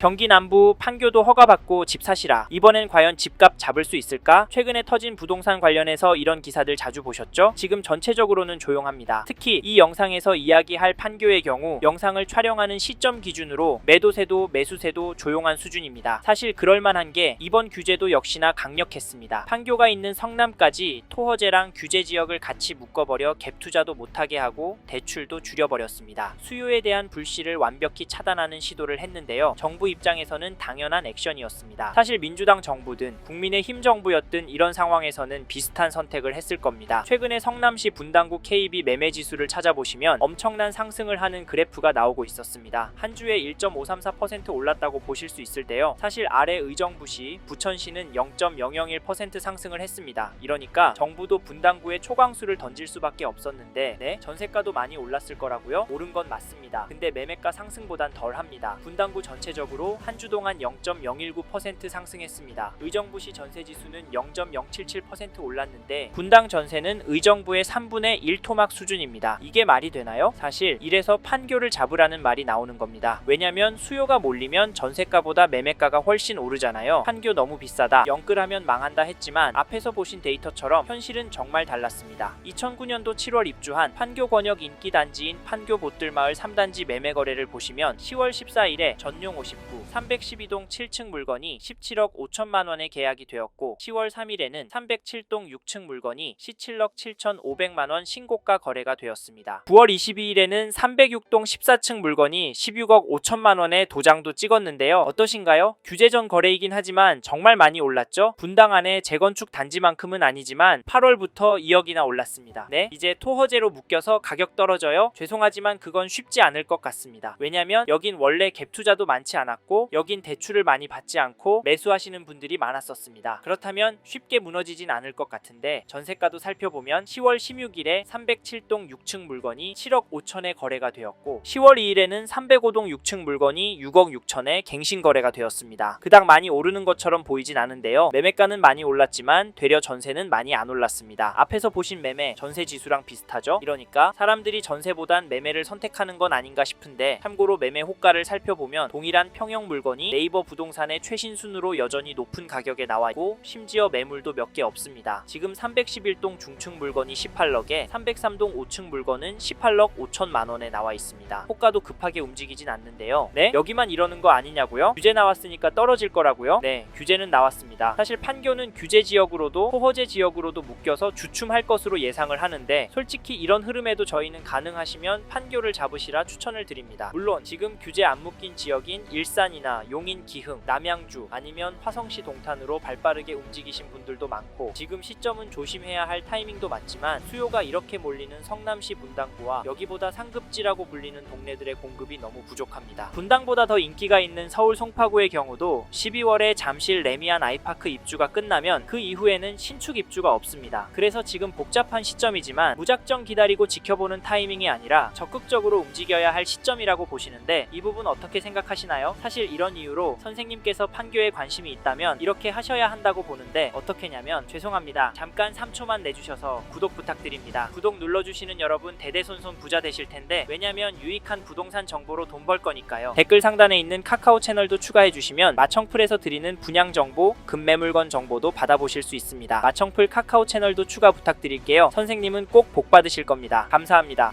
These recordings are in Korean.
경기 남부 판교도 허가받고 집 사시라. 이번엔 과연 집값 잡을 수 있을까? 최근에 터진 부동산 관련해서 이런 기사들 자주 보셨죠? 지금 전체적으로는 조용합니다. 특히 이 영상에서 이야기할 판교의 경우 영상을 촬영하는 시점 기준으로 매도세도 매수세도 조용한 수준입니다. 사실 그럴만한 게 이번 규제도 역시나 강력했습니다. 판교가 있는 성남까지 토허제랑 규제 지역을 같이 묶어버려 갭 투자도 못하게 하고 대출도 줄여버렸습니다. 수요에 대한 불씨를 완벽히 차단하는 시도를 했는데요. 정부 입장에서는 당연한 액션이었습니다. 사실 민주당 정부든 국민의힘 정부였든 이런 상황에서는 비슷한 선택을 했을 겁니다. 최근에 성남시 분당구 KB 매매 지수를 찾아보시면 엄청난 상승을 하는 그래프가 나오고 있었습니다. 한 주에 1.534% 올랐다고 보실 수 있을 때요. 사실 아래 의정부시, 부천시는 0.001% 상승을 했습니다. 이러니까 정부도 분당구에 초강수를 던질 수밖에 없었는데 네? 전세가도 많이 올랐을 거라고요? 오른 건 맞습니다. 근데 매매가 상승보단 덜합니다. 분당구 전체적으로 한 주 동안 0.019% 상승했습니다. 의정부 시 전세 지수는 0.077% 올랐는데 분당 전세는 의정부의 3분의 1 토막 수준입니다. 이게 말이 되나요? 사실 이래서 판교를 잡으라는 말이 나오는 겁니다. 왜냐면 수요가 몰리면 전세가보다 매매가가 훨씬 오르잖아요. 판교 너무 비싸다. 영끌하면 망한다 했지만 앞에서 보신 데이터처럼 현실은 정말 달랐습니다. 2009년도 7월 입주한 판교 권역 인기 단지인 판교 보뜰마을 3단지 매매 거래를 보시면 10월 14일에 전용 59, 312동 7층 물건이 17억 5천만 원에 계약이 되었고 10월 3일에는 307동 6층 물건이 17억 7천5백만 원 신고가 거래가 되었습니다. 9월 22일에는 306동 14층 물건이 16억 5천만 원에 도장도 찍었는데요. 어떠신가요? 규제 전 거래이긴 하지만 정말 많이 올랐죠? 분당 안에 재건축 단지만큼은 아니지만 8월부터 2억이나 올랐습니다. 네, 이제 토허제로 묶여서 가격 떨어져요? 죄송하지만 그건 쉽지 않을 것 같습니다. 왜냐면 여긴 원래 갭 투자도 많지 않았고 여긴 대출을 많이 받지 않고 매수하시는 분들이 많았었습니다. 그렇다면 쉽게 무너지진 않을 것 같은데 전세가도 살펴보면 10월 16일에 307동 6층 물건이 7억 5천에 거래가 되었고 10월 2일에는 305동 6층 물건이 6억 6천에 갱신 거래가 되었습니다. 그닥 많이 오르는 것처럼 보이진 않은데요. 매매가는 많이 올랐지만 되려 전세는 많이 안 올랐습니다. 앞에서 보신 매매 전세 지수랑 비슷하죠? 이러니까 사람들이 전세보단 매매를 선택하는 건 아닌가 싶은데 참고로 매매 호가를 살펴보면 동일한 평형 물건이 네이버 부동산의 최신 순으로 여전히 높은 가격에 나와 있고 심지어 매물도 몇 개 없습니다. 지금 311동 중층 물건이 18 억에 303동 5층 물건은 18억 5천만 원에 나와 있습니다. 호가도 급하게 움직이진 않는데요. 네? 여기만 이러는 거 아니냐고요? 규제 나왔으니까 떨어질 거라고요? 네, 규제는 나왔습니다. 사실 판교는 규제 지역으로도 호허제 지역으로도 묶여서 주춤할 것으로 예상을 하는데 솔직히 이런 흐름에도 저희는 가능하시면 판교를 잡으시라 추천을 드립니다. 물론 지금 규제 안 묶인 지역인 일산 이나 용인 기흥, 남양주 아니면 화성시 동탄으로 발빠르게 움직이신 분들도 많고 지금 시점은 조심해야 할 타이밍도 맞지만 수요가 이렇게 몰리는 성남시 분당구와 여기보다 상급지라고 불리는 동네들의 공급이 너무 부족합니다. 분당보다 더 인기가 있는 서울 송파구의 경우도 12월에 잠실 레미안 아이파크 입주가 끝나면 그 이후에는 신축 입주가 없습니다. 그래서 지금 복잡한 시점이지만 무작정 기다리고 지켜보는 타이밍이 아니라 적극적으로 움직여야 할 시점이라고 보시는데 이 부분 어떻게 생각하시나요? 사실 이런 이유로 선생님께서 판교에 관심이 있다면 이렇게 하셔야 한다고 보는데 어떻게냐면 죄송합니다. 잠깐 3초만 내주셔서 구독 부탁드립니다. 구독 눌러주시는 여러분 대대손손 부자 되실 텐데 왜냐면 유익한 부동산 정보로 돈 벌 거니까요. 댓글 상단에 있는 카카오 채널도 추가해 주시면 마청풀에서 드리는 분양 정보, 급매물건 정보도 받아보실 수 있습니다. 마청풀 카카오 채널도 추가 부탁드릴게요. 선생님은 꼭 복 받으실 겁니다. 감사합니다.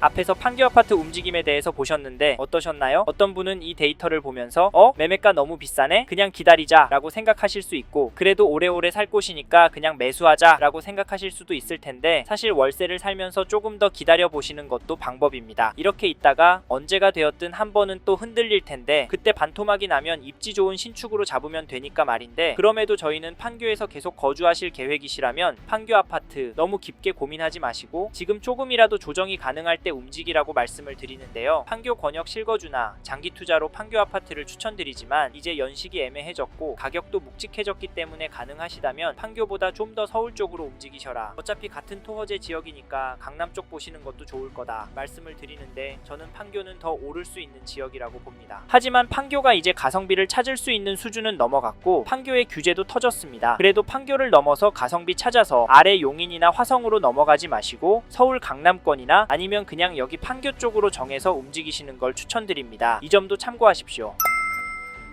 앞에서 판교 아파트 움직임에 대해서 보셨는데 어떠셨나요? 어떤 분은 이 데이터를 보면서 어? 매매가 너무 비싸네? 그냥 기다리자 라고 생각하실 수 있고 그래도 오래오래 살 곳이니까 그냥 매수하자 라고 생각하실 수도 있을 텐데 사실 월세를 살면서 조금 더 기다려 보시는 것도 방법입니다. 이렇게 있다가 언제가 되었든 한 번은 또 흔들릴 텐데 그때 반토막이 나면 입지 좋은 신축으로 잡으면 되니까 말인데 그럼에도 저희는 판교에서 계속 거주하실 계획이시라면 판교 아파트 너무 깊게 고민하지 마시고 지금 조금이라도 조정이 가능할 때 움직이라고 말씀을 드리는데요. 판교 권역 실거주나 장기 투자로 판교 아파트를 추천드리지만 이제 연식이 애매해졌고 가격도 묵직해졌기 때문에 가능하시다면 판교보다 좀 더 서울 쪽으로 움직이셔라. 어차피 같은 토허제 지역이니까 강남 쪽 보시는 것도 좋을 거다. 말씀을 드리는데 저는 판교는 더 오를 수 있는 지역이라고 봅니다. 하지만 판교가 이제 가성비를 찾을 수 있는 수준은 넘어갔고 판교의 규제도 터졌습니다. 그래도 판교를 넘어서 가성비 찾아서 아래 용인이나 화성으로 넘어가지 마시고 서울 강남권이나 아니면 그냥 여기 판교 쪽으로 정해서 움직이시는 걸 추천드립니다. 이 점도 참고하십시오.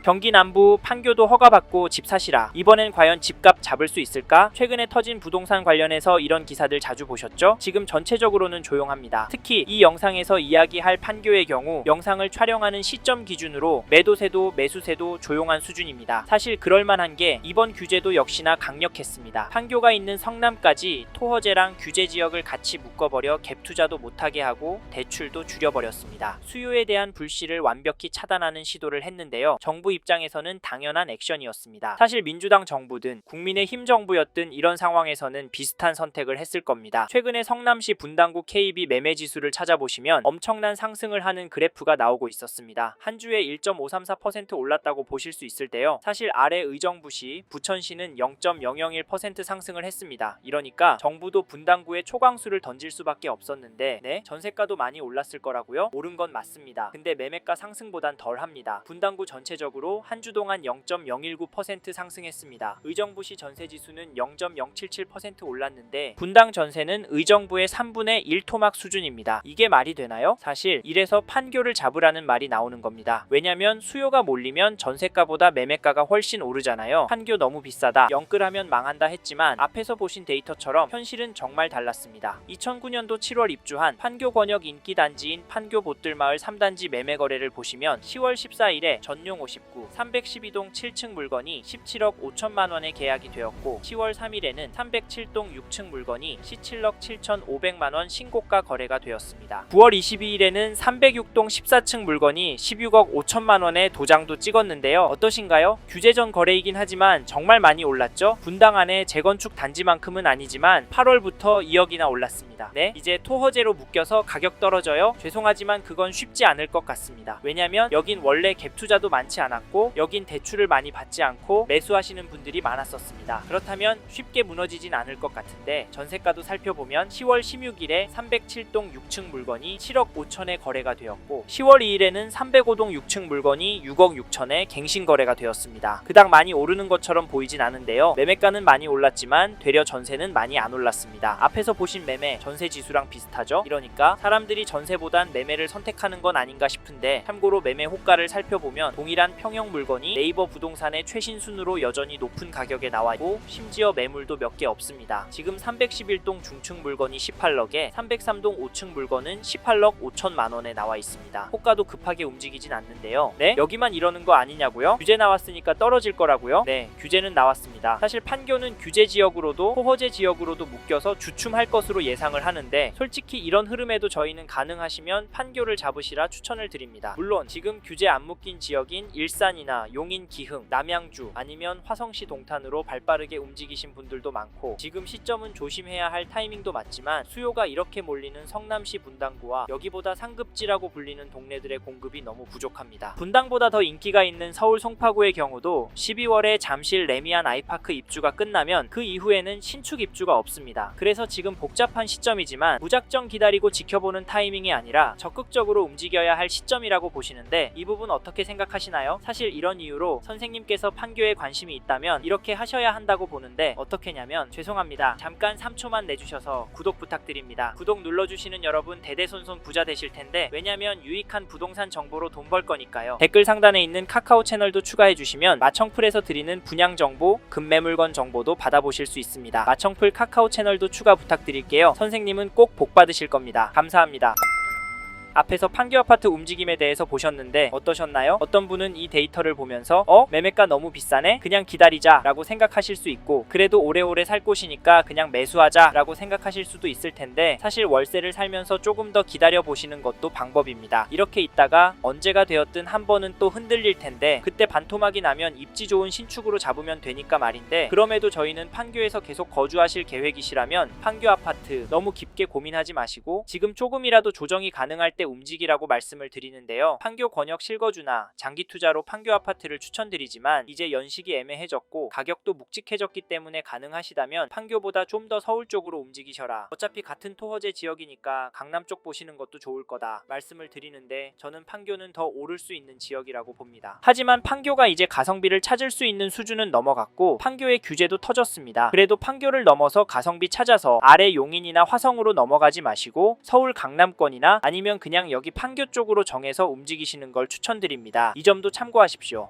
경기 남부 판교도 허가받고 집 사시라. 이번엔 과연 집값 잡을 수 있을까? 최근에 터진 부동산 관련해서 이런 기사들 자주 보셨죠? 지금 전체적으로는 조용합니다. 특히 이 영상에서 이야기할 판교의 경우 영상을 촬영하는 시점 기준으로 매도세도 매수세도 조용한 수준입니다. 사실 그럴만한 게 이번 규제도 역시나 강력했습니다. 판교가 있는 성남까지 토허제랑 규제 지역을 같이 묶어버려 갭 투자도 못하게 하고 대출도 줄여버렸습니다. 수요에 대한 불씨를 완벽히 차단하는 시도를 했는데요. 정부 입장에서는 당연한 액션이었습니다. 사실 민주당 정부든 국민의힘 정부였든 이런 상황에서는 비슷한 선택을 했을 겁니다. 최근에 성남시 분당구 KB 매매 지수를 찾아보시면 엄청난 상승을 하는 그래프가 나오고 있었습니다. 한 주에 1.534% 올랐다고 보실 수 있을 때요. 사실 아래 의정부시, 부천시는 0.001% 상승을 했습니다. 이러니까 정부도 분당구에 초강수를 던질 수밖에 없었는데 네? 전세가도 많이 올랐을 거라고요? 오른 건 맞습니다. 근데 매매가 상승보단 덜 합니다. 분당구 전체적으로 한 주 동안 0.019% 상승했습니다. 의정부 시 전세 지수는 0.077% 올랐는데 분당 전세는 의정부의 3분의 1 토막 수준입니다. 이게 말이 되나요? 사실 이래서 판교를 잡으라는 말이 나오는 겁니다. 왜냐면 수요가 몰리면 전세가보다 매매가가 훨씬 오르잖아요. 판교 너무 비싸다. 영끌하면 망한다 했지만 앞에서 보신 데이터처럼 현실은 정말 달랐습니다. 2009년도 7월 입주한 판교 권역 인기 단지인 판교 보뜰마을 3단지 매매 거래를 보시면 10월 14일에 전용 59, 312동 7층 물건이 17억 5천만 원에 계약이 되었고 10월 3일에는 307동 6층 물건이 17억 7천5백만 원 신고가 거래가 되었습니다. 9월 22일에는 306동 14층 물건이 16억 5천만 원에 도장도 찍었는데요. 어떠신가요? 규제 전 거래이긴 하지만 정말 많이 올랐죠? 분당 안에 재건축 단지만큼은 아니지만 8월부터 2억이나 올랐습니다. 네, 이제 토허제로 묶여서 가격 떨어져요? 죄송하지만 그건 쉽지 않을 것 같습니다. 왜냐면 여긴 원래 갭 투자도 많지 않았고 여긴 대출을 많이 받지 않고 매수하시는 분들이 많았었습니다. 그렇다면 쉽게 무너지진 않을 것 같은데 전세가도 살펴보면 10월 16일에 307동 6층 물건이 7억 5천에 거래가 되었고 10월 2일에는 305동 6층 물건이 6억 6천에 갱신 거래가 되었습니다. 그닥 많이 오르는 것처럼 보이진 않은데요. 매매가는 많이 올랐지만 되려 전세는 많이 안 올랐습니다. 앞에서 보신 매매 전세 지수랑 비슷하죠? 이러니까 사람들이 전세보단 매매를 선택하는 건 아닌가 싶은데 참고로 매매 호가를 살펴보면 동일한 평형 물건이 네이버 부동산의 최신 순으로 여전히 높은 가격에 나와 있고 심지어 매물도 몇 개 없습니다. 지금 311동 중층 물건이 18 억에 303동 5층 물건은 18억 5천만 원에 나와 있습니다. 호가도 급하게 움직이진 않는데요. 네? 여기만 이러는 거 아니냐고요? 규제 나왔으니까 떨어질 거라고요? 네, 규제는 나왔습니다. 사실 판교는 규제 지역으로도 호허제 지역으로도 묶여서 주춤할 것으로 예상을 하는데 솔직히 이런 흐름에도 저희는 가능하시면 판교를 잡으시라 추천을 드립니다. 물론 지금 규제 안 묶인 지역인 일 산이나 용인 기흥, 남양주 아니면 화성시 동탄으로 발빠르게 움직이신 분들도 많고 지금 시점은 조심해야 할 타이밍도 맞지만 수요가 이렇게 몰리는 성남시 분당구와 여기보다 상급지라고 불리는 동네들의 공급이 너무 부족합니다. 분당보다 더 인기가 있는 서울 송파구의 경우도 12월에 잠실 레미안 아이파크 입주가 끝나면 그 이후에는 신축 입주가 없습니다. 그래서 지금 복잡한 시점이지만 무작정 기다리고 지켜보는 타이밍이 아니라 적극적으로 움직여야 할 시점이라고 보시는데 이 부분 어떻게 생각하시나요? 사실 이런 이유로 선생님께서 판교에 관심이 있다면 이렇게 하셔야 한다고 보는데 어떻게냐면 죄송합니다. 잠깐 3초만 내주셔서 구독 부탁드립니다. 구독 눌러주시는 여러분 대대손손 부자 되실 텐데 왜냐면 유익한 부동산 정보로 돈 벌 거니까요. 댓글 상단에 있는 카카오 채널도 추가해 주시면 마청풀에서 드리는 분양 정보, 급매 물건 정보도 받아보실 수 있습니다. 마청풀 카카오 채널도 추가 부탁드릴게요. 선생님은 꼭 복 받으실 겁니다. 감사합니다. 앞에서 판교 아파트 움직임에 대해서 보셨는데 어떠셨나요? 어떤 분은 이 데이터를 보면서 어? 매매가 너무 비싸네? 그냥 기다리자 라고 생각하실 수 있고 그래도 오래오래 살 곳이니까 그냥 매수하자 라고 생각하실 수도 있을 텐데 사실 월세를 살면서 조금 더 기다려 보시는 것도 방법입니다. 이렇게 있다가 언제가 되었든 한 번은 또 흔들릴 텐데 그때 반토막이 나면 입지 좋은 신축으로 잡으면 되니까 말인데 그럼에도 저희는 판교에서 계속 거주하실 계획이시라면 판교 아파트 너무 깊게 고민하지 마시고 지금 조금이라도 조정이 가능할 때 움직이라고 말씀을 드리는데요. 판교 권역 실거주나 장기 투자로 판교 아파트를 추천드리지만 이제 연식이 애매해졌고 가격도 묵직해졌기 때문에 가능하시다면 판교보다 좀 더 서울 쪽으로 움직이셔라. 어차피 같은 토허제 지역이니까 강남 쪽 보시는 것도 좋을 거다. 말씀을 드리는데 저는 판교는 더 오를 수 있는 지역이라고 봅니다. 하지만 판교가 이제 가성비를 찾을 수 있는 수준은 넘어갔고 판교의 규제도 터졌습니다. 그래도 판교를 넘어서 가성비 찾아서 아래 용인이나 화성으로 넘어가지 마시고 서울 강남권이나 아니면 그냥 여기 판교 쪽으로 정해서 움직이시는 걸 추천드립니다. 이 점도 참고하십시오.